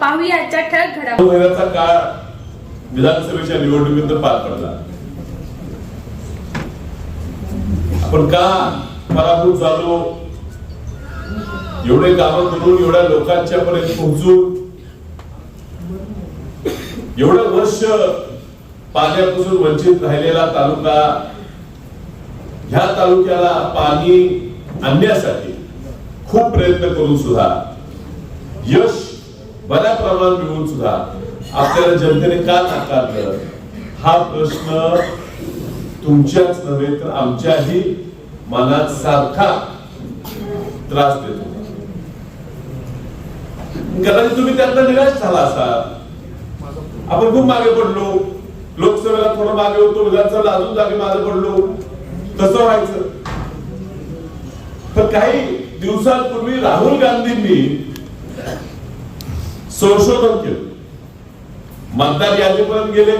पाहूया आजच्या ठळक घडामोडी. काळ विधानसभेच्या निवडणुकीत पार पडला. आपण का पराभूत झालो? एवढे काम करून एवढ्या लोकांच्या पर्यंत पोहोचून एवढं वर्ष पाण्यापासून वंचित राहिलेला तालुका ह्या तालुक्याला पाणी आणण्यासाठी खूप प्रयत्न करून सुद्धा यश बऱ्या प्रमाणात मिळून सुद्धा आपल्याला जनतेने का नाकारलं? हा प्रश्न तुमच्याच नव्हे तर आमच्याही मनात सारखा त्रास देतो. कदाचित तुम्ही त्यातनं निराश झाला असाल. आपण खूप मागे पडलो. लोकसभेला थोडं मागे होतो विधानसभेला अजून जागे मागे पडलो. तसं व्हायचं. तर काही दिवसांपूर्वी राहुल गांधींनी संशोधन केलं. मतदार यादीपर्यंत गेले.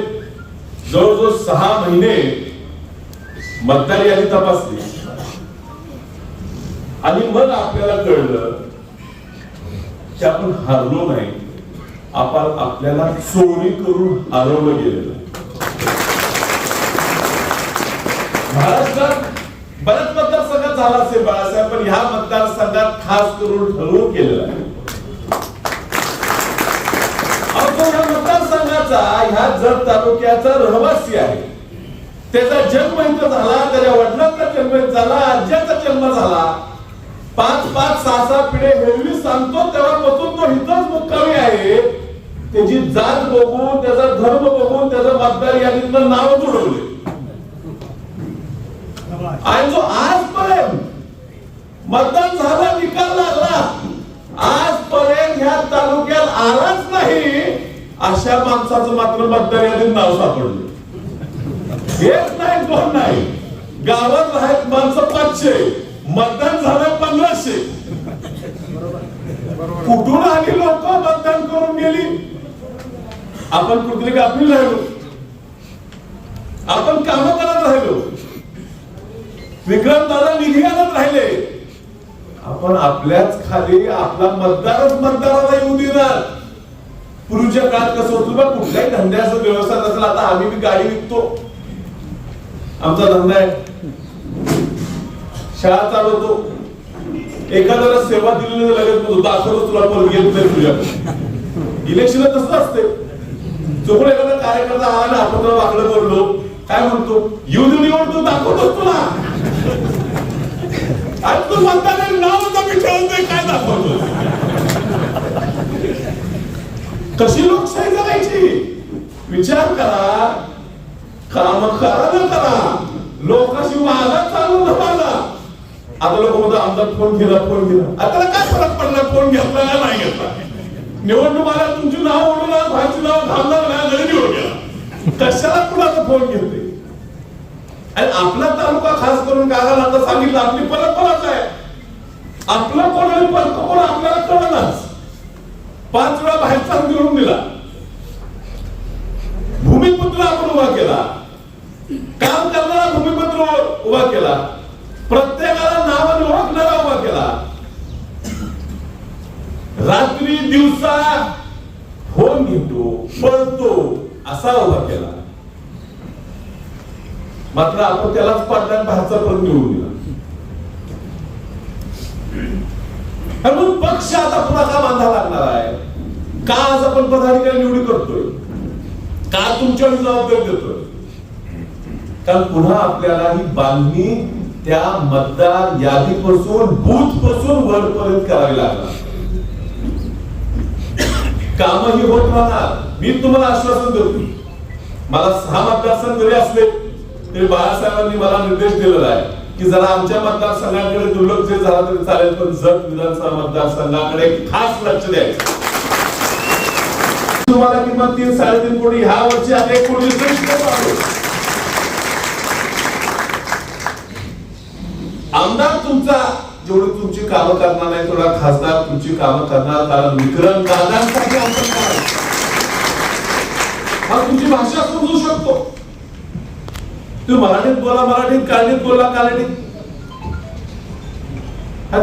जवळजवळ सहा महिने मतदार यादी तपासली. आणि मग आपल्याला कळलं की आपण हरलो नाही. आपण आपल्याला चोरी करून हरवलं गेलेलं महाराष्ट्रात बऱ्याच मतदारसंघात झाला असेल बाळासाहेब पण ह्या मतदारसंघात खास करून ठरवून केलेला आहे अहो, तो ह्या मतदारसंघाचा ह्या जत तालुक्याचा रहिवासी आहे. त्याचा जन्म इथं झाला त्याच्या वडिलांचा जन्म झाला आज्याचा जन्म झाला. पाच पाच सहा सहा पिढे हेळवी सांगतो तेव्हापासून तो इथंच मुक्कामी आहे. त्याची जात बघून त्याचा धर्म बघून त्याचं मतदार यादीतलं नाव जोडवले आणि जो आजपर्यंत मतदान झाला निकाल लागला. आजपर्यंत ह्या तालुक्यात आलाच नाही. अशा माणसाचं मात्र मतदार यादीत नाव सापडलं. एक नाही दोन नाही. गावात आहेत माणसं पाचशे मतदान झालं पंधराशे कुठून आली लोक मतदान करून गेली? आपण कुठली गाफील राहिलो? आपण काम करत राहिलो. विक्रम दादा निधी राहिले. आपण आपल्याच खाली आपला मतदारच मतदाराला पूर्वीच्या काळात कसं होतं बा कुठल्याही धंद्याचा व्यवसाय नसला आता आम्ही बी गाडी विकतो. आमचा धंदा आहे. शाळा चालवतो. एखाद्याला सेवा दिलेली लगेच म्हणतो दाखवतो तुला पोरगी येत नाही तुझ्या इलेक्शन तसं असते. चोपड एखादा कार्यकर्ता आला ना आपण तुला वाकडं बोललो. काय म्हणतो? येऊ निवडतो दाखवतोस तुला. आणि तू म्हणता नाव तर मी ठेवतोय काय दाखवतो कशी लोकशाही जगायची विचार करा. काम करा न करा. लोकांशी वादा चालू न आता लोक म्हणतात आमचा फोन गेला फोन गेला. आता काय फरक पडला फोन घेतला का नाही घेतला? निवडणूक आल्या तुमची नाव ओढणार भाईची नाव घालणार नाही घरी निवड गेला कशाला कुणाचा फोन घेते आणि आपला तालुका खास करून कागाला आता सांगितलं आपली परंपराच आहे? आपलं कोण परत कोण? आपल्याला कळणार पाच वेळा बाहेरचा निवडून दिला. भूमिपुत्र आपण उभा केला. काम करणारा भूमिपुत्र उभा केला. प्रत्येकाला नावाने ओळखणारा उभा केला. रात्री दिवसा फोन घेतो पळतो असा उभा केला. मात्र आपण त्यालाच पाडल्या बाहेरचा पण निवडून दिला. म्हणून पक्ष आता पुन्हा का बांधा लागणार आहे. का आज आपण पदाधिकारी निवडी करतोय? का तुमच्या जबाबदारी देतोय कारण पुन्हा आपल्याला ही बांधणी त्या मतदार यादीपासून बूथपासून वरपर्यंत करावी लागणार. काम ही होत राहणार. मी तुम्हाला आश्वासन देतो. मला सहा मतदारसंघ जरी असले तरी बाळासाहेबांनी मला निर्देश दिलेला आहे की जरा आमच्या मतदारसंघाकडे दुर्लक्ष जरी झाला तरी चालेल पण जत विधानसभा मतदारसंघाकडे खास लक्ष द्यायचं. तुम्हाला किंमत तीन साडेतीन कोटी. ह्या वर्षी अनेक कोटी आमदार तुमचा जेवढी तुमची कामं करणार नाही तेवढा खासदार तुमची कामं करणार कारण विक्रम दादांसाठी आपण काय हा तुमची भाषा समजू शकतो. तुम्ही मराठीत बोला मराठीत काळजीत बोला कालनीत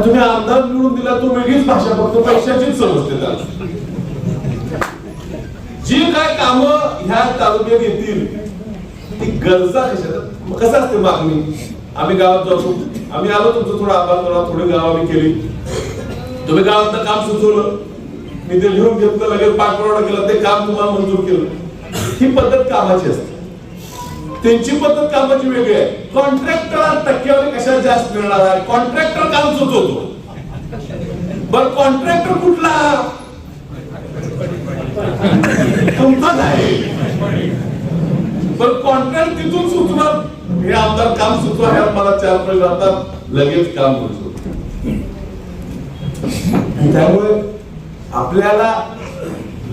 तुम्ही आमदार निवडून दिला तो वेगळीच भाषा फक्त पैशाचीच समजते त्याला. जी काय कामं ह्या तालुक्यात येतील ती गरजा कशा मग कसं असते मागणी आम्ही? गावात जातो. आम्ही आलो तुमचं थोडं आभार करा थोडी गाव आम्ही केली. तुम्ही गावात काम सुचवलं. मी ते लिहून घेतलं लगेच पाठपुरावा केला ते काम तुम्हाला मंजूर केलं. ही पद्धत कामाची असते. त्यांची पद्धत कामाची वेगळी आहे. कॉन्ट्रॅक्टर टक्केवारी कशा जास्त मिळणार आहे? कॉन्ट्रॅक्टर काम सुचवतो. बर कॉन्ट्रॅक्टर कुठला? तुमचाच आहे पण कॉन्ट्रॅक्ट तिथून सुचणार. हे आमदार काम सुचवा हे मला चार पैसे जातात लगेच काम होतो त्यामुळे आपल्याला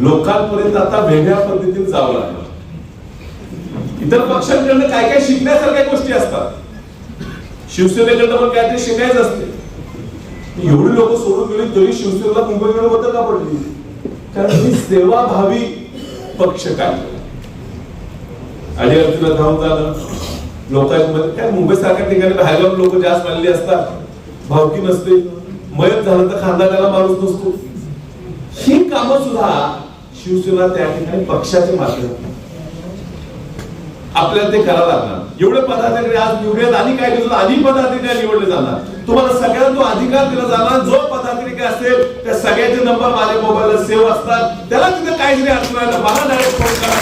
लोकांपर्यंत आता वेगळ्या पद्धतीने जावं लागलं. इतर पक्षांकडनं काय काय शिकण्यासारख्या गोष्टी असतात. शिवसेनेकडनं पण काहीतरी शिकायचं असते. एवढी लोक सोडून गेली तरी शिवसेनेला मुंबईकडे मदत का पडली. कारण ही सेवाभावी पक्ष काय? आणि अर्जुना धावून झालं लोकांमध्ये काय मुंबई सारख्या ठिकाणी बाहेर लोक जास्त मानले असतात. भावकी नसते. मयत झालं तर खानदानाला माणूस नसतो. ही कामं सुद्धा शिवसेना त्या ठिकाणी पक्षाचे माध्यम आपल्याला ते करावं लागणार. एवढे पदाधिकारी आज निवडून आणि काय दिवसात आणि पदाधिकारी निवडले जाणार. तुम्हाला सगळ्यांना तो अधिकार दिला जाणार. जो तिथे असेल त्या सगळ्याचे नंबर माझ्या मोबाईलला सेव्ह असतात. त्याला तिथे काहीच नाही असणार मला डायरेक्ट फोन करा.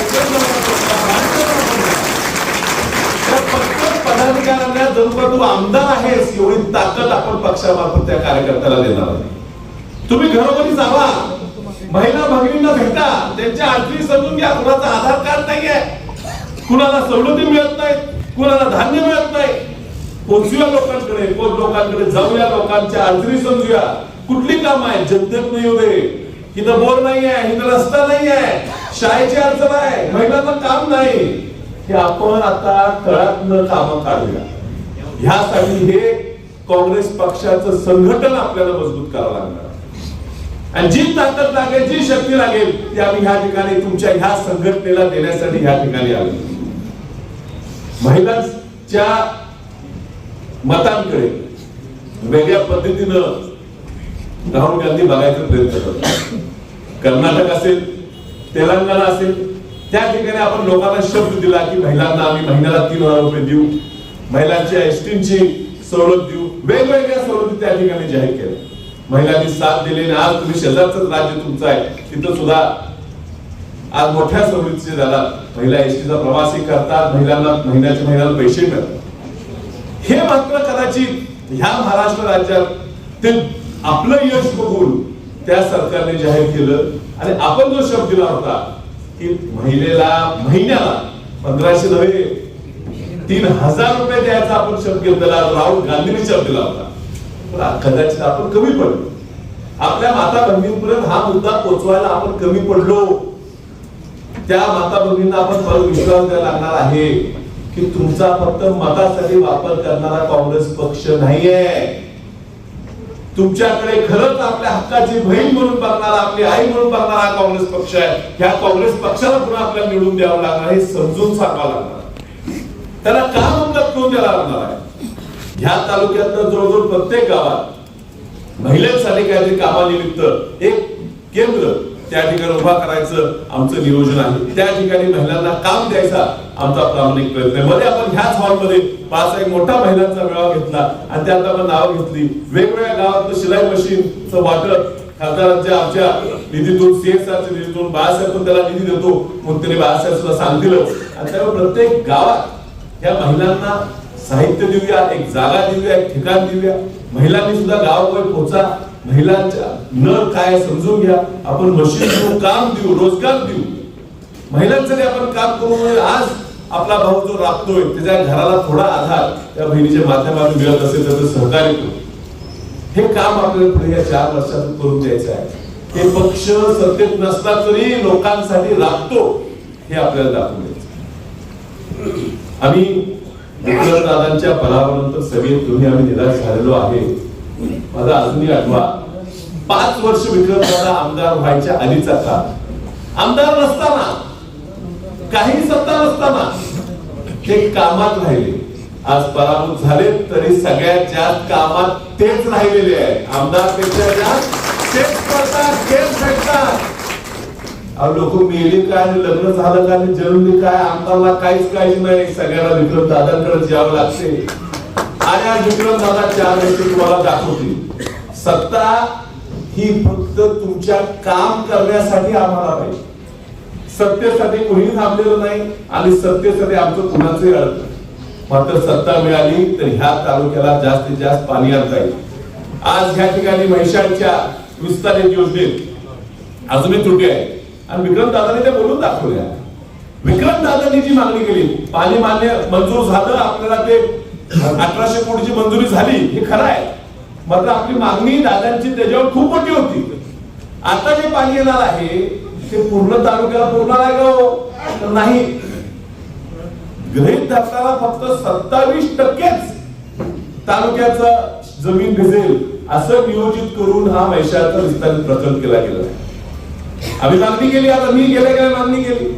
फक्त पदाधिकाऱ्यांना जणू का तू आमदार आहेस. एवढी ताकद आपण पक्षामार्फत त्या कार्यकर्त्याला देणार आहे तुम्ही घरोघरी जावा. महिला भगिनींना भेटा. त्यांच्या अडचणी समजून घ्या. कुणाचा आधार कार्ड नाहीये. कुणाला सवलती मिळत नाही कुणाला धान्य मिळत नाही. पोचूया लोकांकडे. पोच लोकांकडे. जाऊया लोकांच्या अडचणी समजूया. कुठली काम आहे? जनतेत नाही होते इथं बोर नाही आहे इथं रस्ता नाही आहे शाळेची अडचण आहे महिलांना काम नाही. हे आपण आता तळातनं काम काढूया. ह्यासाठी हे काँग्रेस पक्षाचं संघटन आपल्याला मजबूत करावं लागणार. आणि जी ताकद लागेल जी शक्ती लागेल ती आम्ही ह्या ठिकाणी तुमच्या ह्या संघटनेला देण्यासाठी ह्या ठिकाणी आलो. महिलांच्या मतांकडे वेगळ्या पद्धतीनं राहुल गांधी बघायचा प्रयत्न करतो कर्नाटक असेल तेलंगणा असेल त्या ठिकाणी आपण लोकांना शब्द दिला की महिलांना आम्ही महिन्याला तीन हजार रुपये देऊ महिलांच्या एसटीची सवलत देऊ. वेगवेगळ्या सवलती त्या ठिकाणी जाहीर केल्या. महिलांनी साथ दिली आणि आज तुम्ही शेजारच राज्य तुमचं आहे तिथं सुद्धा आज मोठ्या सवलतीचे झाला. महिला एसटीचा प्रवासही करतात महिलांना महिन्याच्या महिन्याला पैसे मिळतात. हे मात्र कदाचित ह्या महाराष्ट्र राज्यात ते आपलं यश बघून त्या सरकारने जाहीर केलं. आणि आपण जो शब्द दिला होता की महिलेला महिन्याला पंधराशे नव्हे तीन हजार रुपये द्यायचा आपण शब्द घेतलेला राहुल गांधींनी शब्द दिला होता. पण कदाचित आपण कमी पडलो. आपल्या माता बहिणींपर्यंत हा मुद्दा पोचवायला आपण कमी पडलो. त्या माता बहिणींना आपण परत विश्वास द्यायला लागणार आहे की तुमचा फक्त मतासाठी वापर करणारा काँग्रेस पक्ष नाहीये. तुमच्याकडे खरंच आपल्या हक्काची बहीण म्हणून बघणारा आपली आई म्हणून बघणारा काँग्रेस पक्ष आहे. ह्या काँग्रेस पक्षाला पुन्हा आपल्याला निवडून द्यावं लागणार हे समजून सांगावं लागणार. त्याला का मदत करून द्यायला लागणार आहे? ह्या तालुक्यातनं जवळजवळ प्रत्येक गावात महिलांसाठी काहीतरी कामानिमित्त एक केंद्र त्या ठिकाणी उभा करायचं आमचं नियोजन आहे. त्या ठिकाणी महिलांना काम द्यायचा आमचा प्रामाणिक प्रयत्न आहे. मध्ये आपण ह्याच हॉलमध्ये पाच एक मोठा महिलांचा मेळावा घेतला आणि त्यात आपण नावं घेतली. वेगवेगळ्या गावात शिलाई मशीनचं वाटप. खासदारांच्या आमच्या निधीतून सीएसआरच्या निधीतून बाळासाहेब पण त्याला निधी देतो. म्हणून त्याने बाळासाहेब सुद्धा सांगतीलच आणि त्यामुळे प्रत्येक गावात या महिलांना साहित्य देऊया एक जागा देऊया एक ठिकाण देऊया. महिलांनी सुद्धा गावाकडे पोहोचा. महिलांच्या नळ काय समजून घ्या. आपण मशीन देऊ काम देऊ रोजगार देऊ. महिलांसाठी आपण काम करू आज आपला भाऊ जो राबतोय त्याच्या घराला थोडा आधार त्या बहिणीच्या माध्यमातून मिळत असेल तर सहकार्य करू. हे काम आपल्याला पुढे या चार वर्षातून करून द्यायचं आहे. हे पक्ष सत्तेत नसला तरी लोकांसाठी राबतो हे आपल्याला दाखवून द्यायचं आम्ही दादांच्या पराभवानंतर सगळे तुम्ही आम्ही निराश झालेलो आहे. माझा अजूनही आठवा पाच वर्ष विक्रमदादा आमदार व्हायच्या आधीचा काळ. आमदार नसताना काही सत्ता नसताना ते कामात राहिले. आज पराभूत झाले तरी सगळ्यात जास्त कामात तेच राहिलेले आहे आमदारपेक्षा जास्त तेच करतात तेच भेटतात. अहो लोक मेले काय आणि लग्न झालं काय आणि जन्मले काय आमदारला काहीच काहीच नाही. सगळ्यांना विक्रम दादांकडे जावं लागते. आणि आज विक्रम दादा चार गोष्टी तुम्हाला दाखवतील. सत्ता ही फक्त तुमच्या काम करण्यासाठी आम्हाला पाहिजे सत्तेसाठी कुणीही थांबलेलं नाही आणि सत्तेसाठी आमचं कुणाचंही अडत मात्र सत्ता मिळाली तर ह्या तालुक्याला जास्तीत जास्त पाणी आणता येईल. आज ह्या ठिकाणी म्हैशाळच्या विस्तारित योजनेत अजूनही त्रुटी आहे. आणि विक्रम दादाने त्या बोलून दाखवल्या विक्रम दादांनी जी मागणी केली पाणी मान्य मंजूर झालं आपल्याला ते अठराशे कोटीची मंजुरी झाली हे खरं आहे. मात्र आपली मागणी दादांची त्याच्यावर खूप मोठी होती. आता जे पाणी येणार आहे ते पूर्ण तालुक्याला पुरणार आहे का हो? तर नाही. गृहित धरताना फक्त सत्तावीस टक्केच तालुक्याचा जमीन भिजेल असं नियोजित करून हा मैशाचा विस्तारित प्रकल्प केला गेला. आम्ही मागणी केली आता मी गेल्या गेल्या मागणी केली?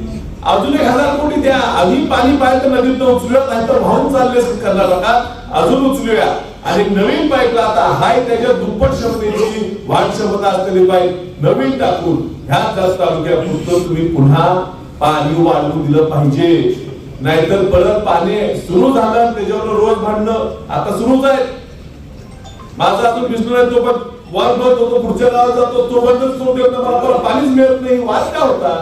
अजून एक हजार कोटी द्या. आधी पाणी पाहिजे तर नदीत उचलूया नाही तर वाहून चालले कर्नाटकात अजून उचलूया. आणि नवीन बाईकला आता हाय त्याच्या दुप्पट क्षमतेची वाढ क्षमता असलेली बाईक नवीन टाकून ह्या जास्त तालुक्यापुरतं तुम्ही पुन्हा पाणी वाढवून दिलं पाहिजे. नाहीतर परत पाणी सुरू झालं त्याच्यावर रोज भांडणं आता सुरूच आहे माझा अजून विष्णू आहे तो पण वाद बंद होतो पुढच्या गावात जातो तो बंदच सुरू ठेवतो मला पाणीच मिळत नाही. वाद का होता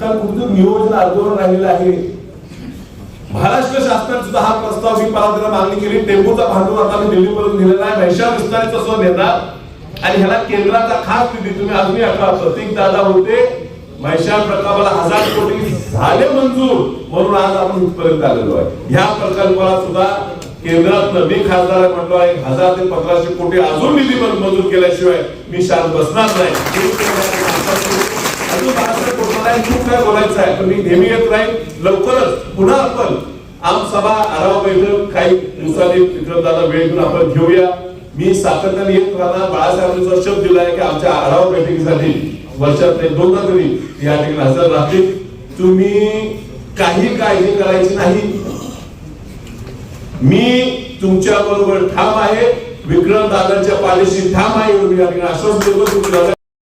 कारण कुठचं नियोजन अर्धवर राहिलेलं आहे. महाराष्ट्र शासनाने सुद्धा हा प्रस्ताव मी परत मागणी केली. टेम्पोचा भांडवल आता मी दिल्लीपर्यंत नेलेला आहे मैशा विस्तारीचा असं नेणार आणि ह्याला केंद्राचा खास निधी. तुम्ही अजूनही आठवा प्रतीक दादा होते. मैशाल प्रकल्पाला हजार कोटी झाले मंजूर. म्हणून आज आपण इथपर्यंत आलेलो आहे. ह्या प्रकल्पाला सुद्धा केंद्रात मी खासदार म्हटलो आहे. हजार ते पंधराशे कोटी अजून निधी मंजूर केल्याशिवाय मी शांत बसणार नाही. अजून खूप काय बोलायचं आहे. पण मी नेहमी येत राहील लवकरच पुन्हा आपण आमसभा आढावा बैठक काही दिवसांनी विक्रमदादा वेळ घेऊन आपण घेऊया. मी सातत्याने येत राहणार बाळासाहेबांनी जो शब्द दिलाय की आमच्या आढावा बैठकीसाठी वर्षात दोनदा तरी या ठिकाणी हजर राहतील. तुम्ही काही काळजी करायची नाही. मी तुमच्या बरोबर ठाम आहे. विक्रम दादांच्या पाठीशी ठाम आहे या ठिकाणी आश्वासन देतो. तुम्ही